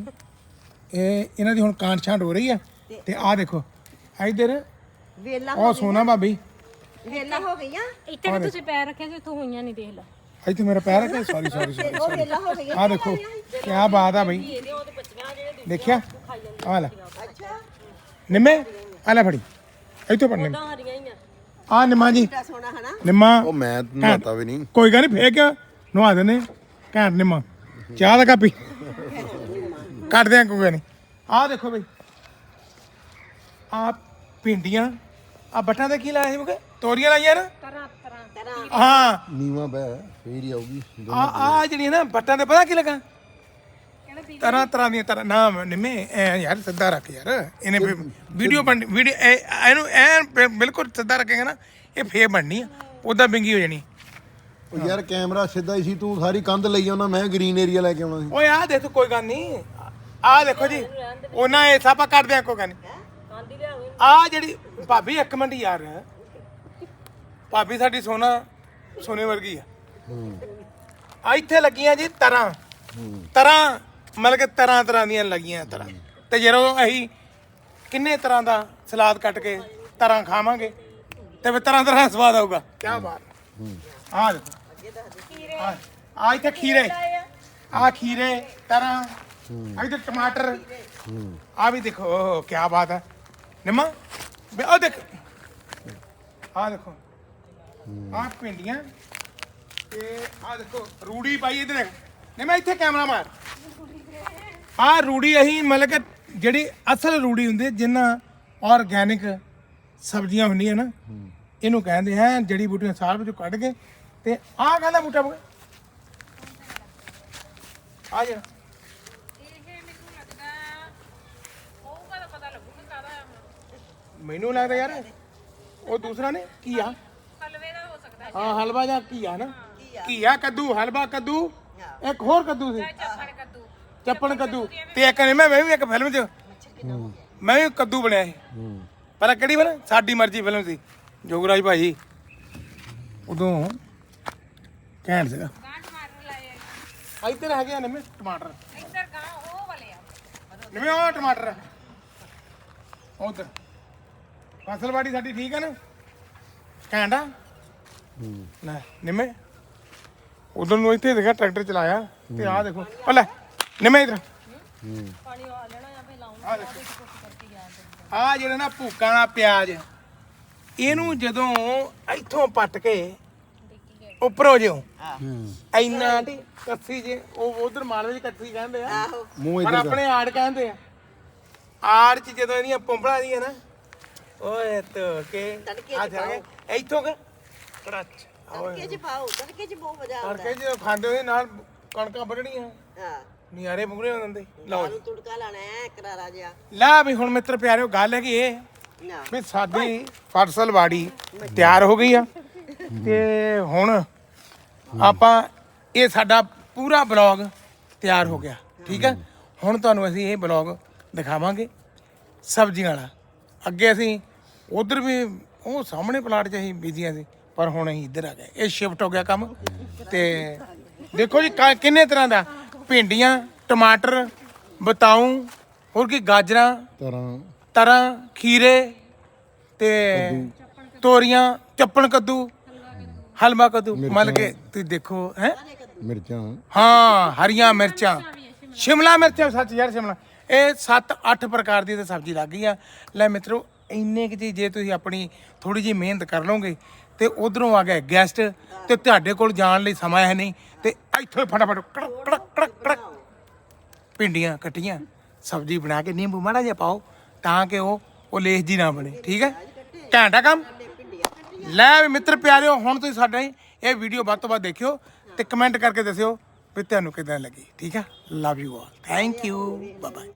ਇਹ ਇਹਨਾਂ ਦੀ ਹੁਣ ਕਾਂਟ ਛਾਂਟ ਹੋ ਰਹੀ ਆ ਤੇ ਆਹ ਦੇਖੋ ਇਧਰ ਵੇਲਾ ਉਹ ਸੋਨਾ ਭਾਬੀ। ਵੇਲਾ ਹੋ ਗਈਆਂ? ਇੱਥੇ ਵੀ ਤੁਸੀਂ ਪੈਰ ਰੱਖਿਆ ਸੀ ਇੱਥੋਂ ਹੋਈਆਂ ਨਹੀਂ ਦੇਖ ਲਾ ਇੱਥੇ ਮੇਰਾ ਪੈਰ ਹੈ ਸੌਰੀ ਸੌਰੀ ਸੌਰੀ ਉਹ ਵੇਲਾ ਹੋ ਗਈਆਂ। ਆ ਦੇਖੋ ਕੀ ਬਾਤ ਆ ਬਈ। ਦੇਖਿਆ? ਆ ਲੈ। ਨਿੰਮੇ ਆ ਲੈ ਫੜੀ। ਇੱਥੋਂ ਪੜ ਨਿੰਮ। ਹਰੀਆਂ ਹੀ ਆ। ਆ ਨਿੰਮਾ ਜੀ। ਸੋਨਾ ਹਨਾ? ਨਿੰਮਾ। ਉਹ ਮੈਂ ਨਹਾਤਾ ਵੀ ਨਹੀਂ। ਕੋਈ ਗੱਲ ਨਹੀਂ ਫੇਕ ਨਵਾ ਦਿੰਦੇ। ਘੈਂਟ ਨਿੰਮਾ। ਚਾਹ ਦਾ ਕਾਪੀ ਕੱਢ ਦਿਆਂ ਕੋਈ ਨਹੀਂ। ਆ ਦੇਖੋ ਬਈ। ਆ ਪਿੰਡੀਆਂ ਆ ਬੱਟਾਂ ਦੇ ਕੀ ਲਾਇਆ ਸੀ ਮੁਕੇ? ਤੋਰੀਆਂ ਲਾਈਆਂ ਨਾ? ਤਰ੍ਹਾਂ ਤਰ੍ਹਾਂ ਹਾਂ। ਨੀਵਾ ਬਹਿ ਫੇਰ ਹੀ ਆਊਗੀ। ਆ ਆ ਜਿਹੜੀਆਂ ਨਾ ਬੱਟਾਂ ਦੇ ਪਤਾ ਕੀ ਲੱਗਾ? ਤਰ੍ਹਾਂ ਤਰ੍ਹਾਂ ਦੀਆਂ ਤਰ੍ਹਾਂ। ਨਾ ਨਿੰਮੇ ਐ ਯਾਰ ਸਿੱਧਾ ਰੱਖ ਯਾਰ। ਇਹਨੇ ਵੀਡੀਓ ਬਣ ਵੀਡੀਓ ਇਹਨੂੰ ਬਿ- ਬਿਲਕੁਲ ਸਿੱਧਾ ਰੱਖੇਗਾ ਨਾ ਇਹ ਫੇਰ ਬਣਨੀ ਆ। ਉਦਾਂ ਬਿੰਗੀ ਹੋ ਜਾਣੀ। ਉਹ ਯਾਰ ਕੈਮਰਾ ਸਿੱਧਾ ਹੀ ਸੀ ਤੂੰ ਸਾਰੀ ਕੰਧ ਲਈ ਆਉਣਾ ਮੈਂ ਗ੍ਰੀਨ ਏਰੀਆ ਲੈ ਕੇ ਆਉਣਾ ਸੀ। ਓਏ ਆ ਦੇਖੋ ਕੋਈ ਗੱਲ ਨਹੀਂ। ਆ ਦੇਖੋ ਜੀ ਉਹਨਾਂ ਇਹ ਸਾਪਾ ਕੱਢਦੇ ਆ ਆਂਦੀ ਲਿਆਓ ਆ ਜਿਹੜੀ ਭਾਬੀ ਇੱਕ ਮਿੰਟ ਯਾਰ। ਭਾਬੀ ਸਾਡੀ ਸੋਨਾ ਸੋਨੇ ਵਰਗੀ ਆ। ਆ ਇੱਥੇ ਲੱਗੀਆਂ ਜੀ ਤਰਾਂ। ਤਰਾਂ ਮਤਲਬ ਕਿ ਤਰ੍ਹਾਂ ਤਰ੍ਹਾਂ ਦੀਆਂ ਲੱਗੀਆਂ ਤਰਾਂ। ਤੇ ਜਦੋਂ ਅਸੀਂ ਕਿੰਨੇ ਤਰ੍ਹਾਂ ਦਾ ਸਲਾਦ ਕੱਟ ਕੇ ਤਰ੍ਹਾਂ ਖਾਵਾਂਗੇ ਤੇ ਫਿਰ ਤਰ੍ਹਾਂ ਤਰ੍ਹਾਂ ਦਾ ਸਵਾਦ ਆਊਗਾ। ਕੀ ਬਾਤ। ਆ ਦੇਖੋ। ਆ ਇੱਥੇ ਖੀਰੇ। ਆ ਖੀਰੇ ਤਰ੍ਹਾਂ ਇੱਧਰ ਟਮਾਟਰ। ਆ ਵੀ ਦੇਖੋ ਓਹ ਕੀ ਬਾਤ ਹੈ। ਨਿਮਾ ਬੇ ਉਹ ਦੇਖ। ਆ ਦੇਖੋ ਆ ਪਿੰਡੀਆਂ ਤੇ ਆ ਦੇਖੋ ਰੂੜੀ ਪਾਈ ਇਧਰ ਦੇਖ। ਨਿਮਾ ਇੱਥੇ ਕੈਮਰਾ ਮਾਰ। ਆ ਰੂੜੀ ਅਹੀਂ ਮਤਲਬ ਕਿ ਜਿਹੜੀ ਅਸਲ ਰੂੜੀ ਹੁੰਦੀ ਹੈ, ਜਿੰਨਾ ਆਰਗੈਨਿਕ ਸਬਜ਼ੀਆਂ ਹੁੰਦੀਆਂ ਨਾ ਇਹਨੂੰ ਕਹਿੰਦੇ ਹੈ ਜੜੀ ਬੂਟੀਆਂ ਸਾਲ ਵਿੱਚੋਂ ਕੱਢ ਕੇ ਤੇ ਆਹ ਕਹਿੰਦਾ ਬੂਟਾ ਆ ਜਿਹੜਾ ਮੈਨੂੰ ਲੱਗਦਾ ਯਾਰ ਉਹ ਦੂਸਰਾ ਨੇ? ਕੀ ਆ ਹਲਵੇ ਦਾ ਹੋ ਸਕਦਾ ਹਾਂ ਹਲਵਾ ਜਾਂ ਕੀ ਆ ਨਾ? ਕੀ ਆ ਕੱਦੂ ਹਲਵਾ ਕੱਦੂ। ਇੱਕ ਹੋਰ ਕੱਦੂ ਸੀ। ਚੱਪਣ ਕੱਦੂ। ਤੇ ਇੱਕ ਨੇ ਮੈਂ ਮੈਂ ਵੀ ਇੱਕ ਫਿਲਮ 'ਚ। ਮੈਂ ਵੀ ਕੱਦੂ ਬਣਿਆ ਸੀ। ਪਰ ਕਿਹੜੀ ਫਿਲਮ ਸਾਡੀ ਮਰਜ਼ੀ ਫਿਲਮ ਸੀ। ਜੋਗਰਾਜ ਭਾਈ। ਉਦੋਂ ਕਹਿਣ ਸੀਗਾ। ਇੱਧਰ ਹੈਗੇ ਆ ਨਿੰਮੇ ਟਮਾਟਰ। ਇੱਧਰ ਗਾਂ ਉਹ ਵਾਲੇ ਆ। ਨਿੰਮੇ ਉਹ ਟਮਾਟਰ। ਉਧਰ। ਫਸਲਵਾੜੀ ਸਾਡੀ ਠੀਕ ਹੈ ਨਾ? ਕਹਿੰਦਾ ਲੈ ਨਿੰਮੇ। ਉਧਰ ਨੂੰ ਇੱਥੇ ਦੇਖਿਆ ਟਰੈਕਟਰ ਚਲਾਇਆ। ਤੇ ਆਹ ਦੇਖੋ। ਉਹ ਲੈ ਨਿੰਮੇ ਇਧਰ। ਆ ਜਿਹੜਾ ਨਾ ਭੂਕਾਂ ਦਾ ਪਿਆਜ਼ ਇਹਨੂੰ ਜਦੋਂ ਇੱਥੋਂ ਪੱਟ ਕੇ ਉੱਪਰੋਂ ਜਿਉ ਇੰਨਾ ਢੀ ਕੱਸੀ ਜੇ ਉਹ ਉਧਰ ਮਾਲਵੇ ਚ ਕੱਸੀ ਕਹਿੰਦੇ ਆ। ਮੂੰਹ ਪਰ ਇੱਧਰ ਆਪਣੇ ਆੜ ਕਹਿੰਦੇ ਆ। ਆੜ ਚ ਜਦੋਂ ਇਹਦੀਆਂ ਪੁੰਪੜਾਂ ਦੀਆਂ ਨਾ ਓਏ ਤੋ ਕੇ? ਆ ਜਾ ਕੇ ਇੱਥੋਂ ਕੇ? ਕਰਚ ਤੜਕੇ ਚ ਪਾਓ ਤੜਕੇ ਚ ਬਹੁਤ ਮਜ਼ਾ ਆਉਂਦਾ। ਤੜਕੇ ਜਦੋਂ ਖਾਂਦੇ ਉਹਦੇ ਨਾਲ ਕਣਕਾਂ ਵੱਢਣੀਆਂ। ਹਾਂ। ਨਿਆਰੇ ਮੁਗਰੇ ਹੋ ਜਾਂਦੇ। ਲਓ ਜੀ। ਆਲੂ ਤੁੜਕਾ ਲਾਣਾ ਹੈ ਕਰਾਰਾ ਜਿਹਾ। ਲੈ ਵੀ ਹੁਣ ਮਿੱਤਰ ਪਿਆਰਿਓ ਗੱਲ ਹੈ ਕਿ ਇਹ ਨਾ। ਵੀ ਸਾਡੀ ਫਸਲ ਵਾੜੀ ਤਿਆਰ ਹੋ ਗਈ ਆ। ਤੇ ਹੁਣ ਆਪਾਂ ਇਹ ਸਾਡਾ ਪੂਰਾ ਬਲੌਗ ਤਿਆਰ ਹੋ ਗਿਆ। ਠੀਕ ਹੈ ਹੁਣ ਤੁਹਾਨੂੰ ਅਸੀਂ ਇਹ ਬਲੌਗ ਦਿਖਾਵਾਂਗੇ ਸਬਜ਼ੀਆਂ ਵਾਲਾ। ਅੱਗੇ ਅਸੀਂ ਉਧਰ ਵੀ ਉਹ ਸਾਹਮਣੇ ਪਲਾਟ 'ਚ ਅਸੀਂ ਬੀਜੀਆਂ ਸੀ ਪਰ ਹੁਣ ਅਸੀਂ ਇੱਧਰ ਆ ਗਏ। ਇਹ ਸ਼ਿਫਟ ਹੋ ਗਿਆ ਕੰਮ ਤੇ ਦੇਖੋ ਜੀ ਕਾ- ਕਿੰਨੇ ਤਰ੍ਹਾਂ ਦਾ। ਭਿੰਡੀਆਂ ਟਮਾਟਰ ਬਤਾਊ ਹੋਰ ਕੀ ਗਾਜਰਾਂ ਤਰ੍ਹਾਂ ਤਰਾਂ ਖੀਰੇ ਤੇ ਤੋਰੀਆਂ ਚੱਪਣ ਕੱਦੂ ਹਲਵਾ ਕੱਦੂ। ਮਤਲਬ ਕਿ ਤੁਸੀਂ ਦੇਖੋ ਹੈ? ਮਿਰਚਾਂ। ਹਾਂ ਹਰੀਆਂ ਮਿਰਚਾਂ। ਸ਼ਿਮਲਾ ਮਿਰਚਾਂ ਸੱਚ ਯਾਰ ਸ਼ਿਮਲਾ। ਇਹ 7-8 ਪ੍ਰਕਾਰ ਦੀ ਤੇ ਸਬਜ਼ੀ ਲੱਗ ਗਈ ਆ। ਲੈ ਮਿੱਤਰੋ ਇੰਨੇ ਕਿ ਜੇ ਤੁਸੀਂ ਆਪਣੀ ਥੋੜੀ ਜਿਹੀ ਮਿਹਨਤ ਕਰ ਲਓਗੇ ਤੇ ਉਧਰੋਂ ਆ ਗਏ ਗੈਸਟ ਤੇ ਤੁਹਾਡੇ ਕੋਲ ਜਾਣ ਲਈ ਸਮਾਂ ਹੈ ਨਹੀਂ ਤੇ ਇੱਥੋਂ ਹੀ ਫਟਾਫਟ ਕੜਕ ਕੜਕ ਕੜਕ ਕੜਕ। ਭਿੰਡੀਆਂ ਕੱਟੀਆਂ, ਸਬਜ਼ੀ ਬਣਾ ਕੇ ਨਿੰਬੂ ਮਾੜਾ ਜਿਹਾ ਪਾਓ ਤਾਂ ਕਿ ਉਹ ਉਹ ਲੇਸ ਜੀ ਨਾ ਬਣੇ, ਠੀਕ ਹੈ? ਘੈਂਟਾ ਕੰਮ? ਲੈ ਵੀ ਮਿੱਤਰ ਪਿਆਰਿਓ, ਹੁਣ ਤੁਸੀਂ ਸਾਡਾ ਹੀ ਇਹ ਵੀਡੀਓ ਵੱਧ ਤੋਂ ਵੱਧ ਦੇਖਿਓ ਤੇ ਕਮੈਂਟ ਕਰਕੇ ਦੱਸਿਓ ਵੀ ਤੁਹਾਨੂੰ ਕਿਦਾਂ ਲੱਗੀ, ਠੀਕ ਹੈ? Love you all thank you bye bye